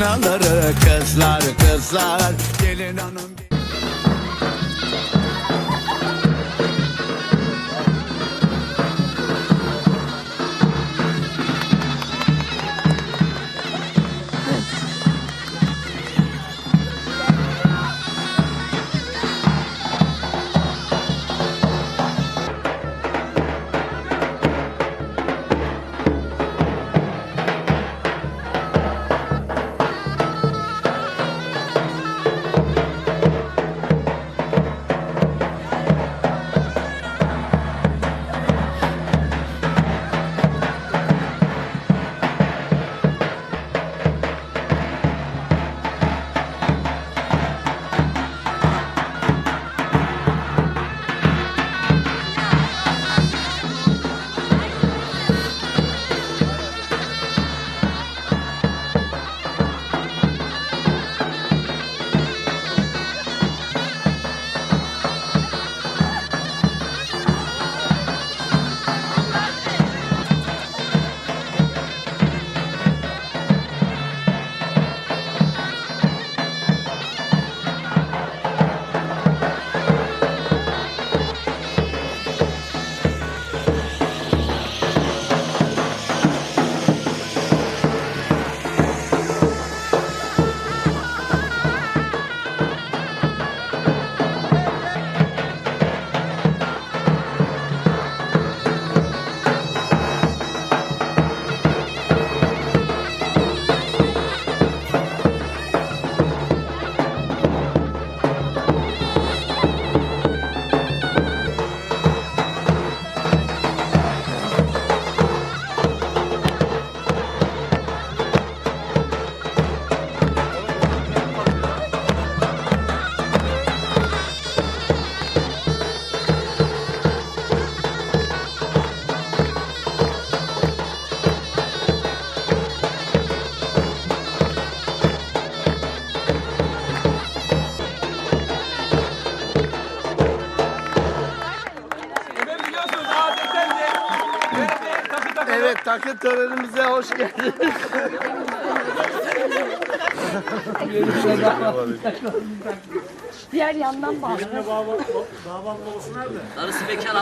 alır kızlar kızlar. Gelin hanım Evet takı törenimize hoş geldiniz. Diğer yandan bağlı.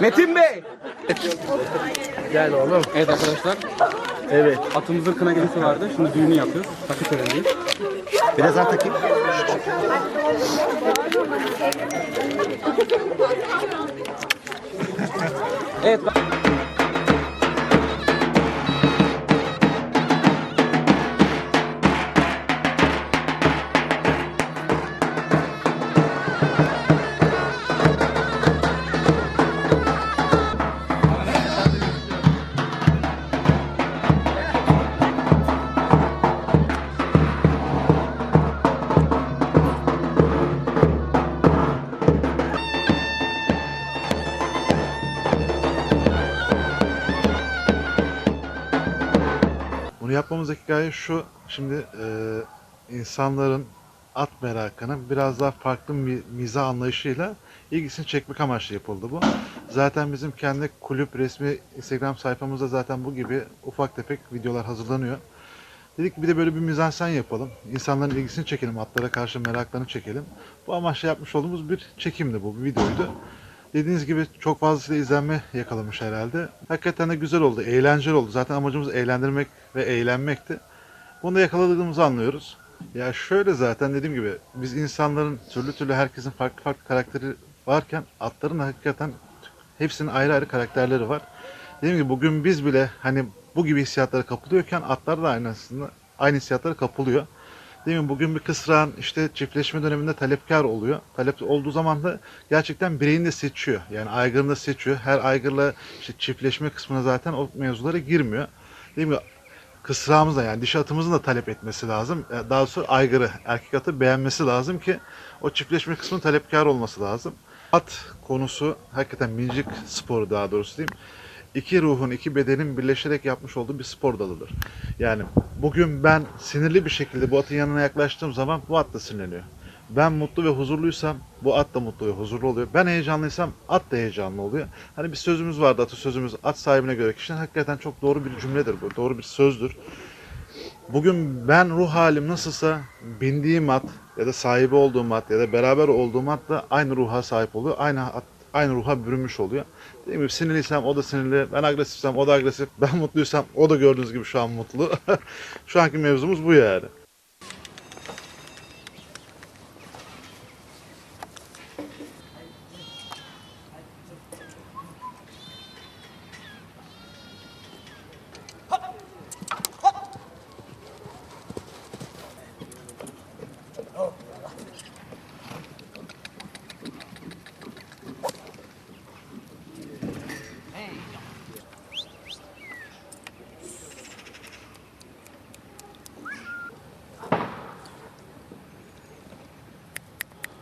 Metin Bey. Gel oğlum. Evet arkadaşlar. Evet. Atımızın kına gecesi vardı. Şimdi düğünü yapıyoruz. Takı törenindeyiz. Biraz daha takayım. Evet. Bunu yapmamızdaki gaye şu. Şimdi e, insanların at merakını biraz daha farklı bir miza anlayışıyla ilgisini çekmek amaçlı yapıldı bu. Zaten bizim kendi kulüp resmi Instagram sayfamızda zaten bu gibi ufak tefek videolar hazırlanıyor. Dedik bir de böyle bir mizansen yapalım. İnsanların ilgisini çekelim, atlara karşı meraklarını çekelim. Bu amaçla yapmış olduğumuz bir çekimdi bu, bir videoydu. Dediğiniz gibi çok fazlasıyla izlenme yakalamış herhalde. Hakikaten de güzel oldu, eğlenceli oldu. Zaten amacımız eğlendirmek ve eğlenmekti. Bunu da yakaladığımızı anlıyoruz. Ya şöyle zaten dediğim gibi biz insanların türlü türlü herkesin farklı farklı karakteri varken atların hakikaten hepsinin ayrı ayrı karakterleri var. Dediğim gibi bugün biz bile hani bu gibi hissiyatlara kapılıyorken atlar da aynı aslında aynı hissiyatlara kapılıyor. Değil mi? Bugün bir kısrağın işte çiftleşme döneminde talepkar oluyor. Talep olduğu zaman da gerçekten bireyini de seçiyor. Yani aygırını da seçiyor. Her aygırla işte çiftleşme kısmına zaten o mevzulara girmiyor. Değil mi? Kısrağımız da yani dişi atımızın da talep etmesi lazım. E, Daha doğrusu aygırı, erkek atı beğenmesi lazım ki o çiftleşme kısmının talepkar olması lazım. At konusu hakikaten minicik sporu daha doğrusu diyeyim. İki ruhun, iki bedenin birleşerek yapmış olduğu bir spor dalıdır. Yani bugün ben sinirli bir şekilde bu atın yanına yaklaştığım zaman bu at da sinirleniyor. Ben mutlu ve huzurluysam bu at da mutlu ve huzurlu oluyor. Ben heyecanlıysam at da heyecanlı oluyor. Hani bir sözümüz vardı atasözümüz at sahibine göre kişinin hakikaten çok doğru bir cümledir bu. Doğru bir sözdür. Bugün ben ruh halim nasılsa bindiğim at ya da sahibi olduğum at ya da beraber olduğum at da aynı ruha sahip oluyor. Aynı at, aynı ruha bürünmüş oluyor. Dediğim gibi sinirliysem o da sinirli, ben agresifsem o da agresif, ben mutluysam o da gördüğünüz gibi şu an mutlu. şu anki mevzumuz bu yani.